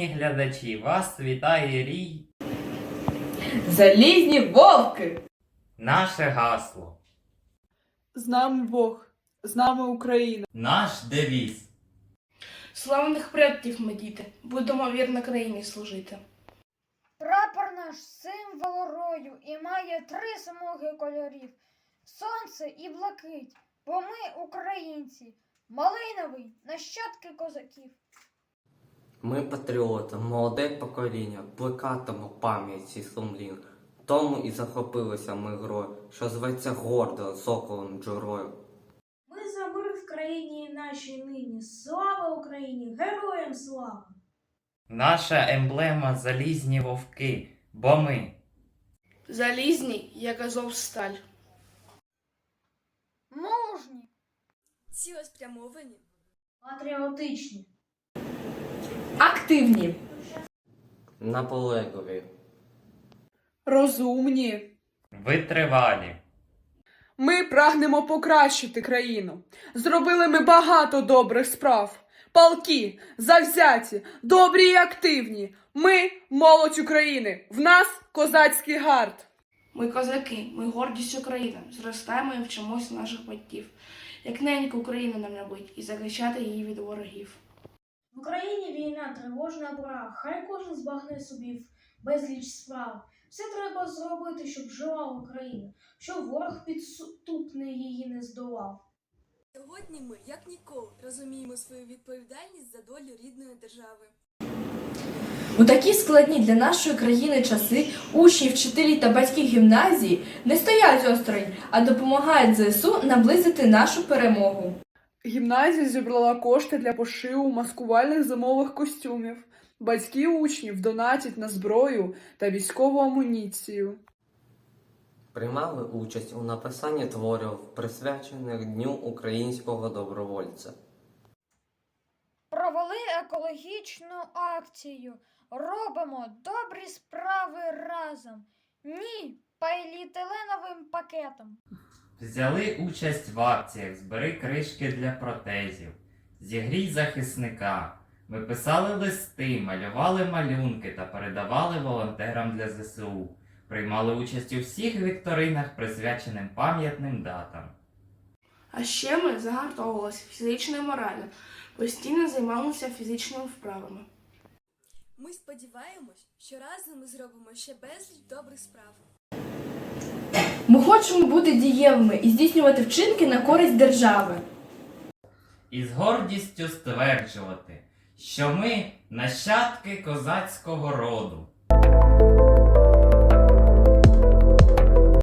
глядачі, вас вітає рій. Залізні вовки! Наше гасло, З нами Бог, з нами Україна. наш девіз. Славних предків ми діти, будемо вірно країні служити. Прапор наш символ рою і має три смуги кольорів сонце і блакить, бо ми українці, малиновий нащадки козаків. Ми патріоти, молоде покоління, плекатимо пам'яті сумлін. Тому і захопилися ми грою, що зветься гордо соколом джурою. Ми за мир в країні нашій нині. Слава Україні! Героям слава! Наша емблема залізні вовки, бо ми. Залізні, як азов сталь. Мужні, Цілеспрямовані, патріотичні. Активні! Наполегливі. Розумні. Витривалі. Ми прагнемо покращити країну. Зробили ми багато добрих справ. Палки, завзяті, добрі і активні. Ми молодь України. В нас козацький гард. Ми козаки, ми гордість України. Зростаємо і вчимось наших батьків. Як неньку Україну нам любить і захищати її від ворогів. В Україні війна, тривожна пора. Хай кожен збагне собі безліч справ. Все треба зробити, щоб жила Україна, щоб ворог підступний її не здолав. Сьогодні ми, як ніколи, розуміємо свою відповідальність за долю рідної держави. У такі складні для нашої країни часи учні, вчителі та батьки гімназії не стоять осторонь, а допомагають ЗСУ наблизити нашу перемогу. Гімназія зібрала кошти для пошиву маскувальних зимових костюмів. Батьки учнів донатять на зброю та військову амуніцію. Приймали участь у написанні творів, присвячених Дню українського добровольця. провели екологічну акцію. Робимо добрі справи разом. Ні, поліетиленовим пакетом. Взяли участь в акціях Збери кришки для протезів, Зігрій захисника. Ми писали листи, малювали малюнки та передавали волонтерам для ЗСУ. Приймали участь у всіх вікторинах, присвяченим пам'ятним датам. А ще ми загартовувалися фізично і морально, постійно займалися фізичними вправами. Ми сподіваємось, що разом ми зробимо ще безліч добрих справ. Ми хочемо бути дієвими і здійснювати вчинки на користь держави. І з гордістю стверджувати, що ми нащадки козацького роду.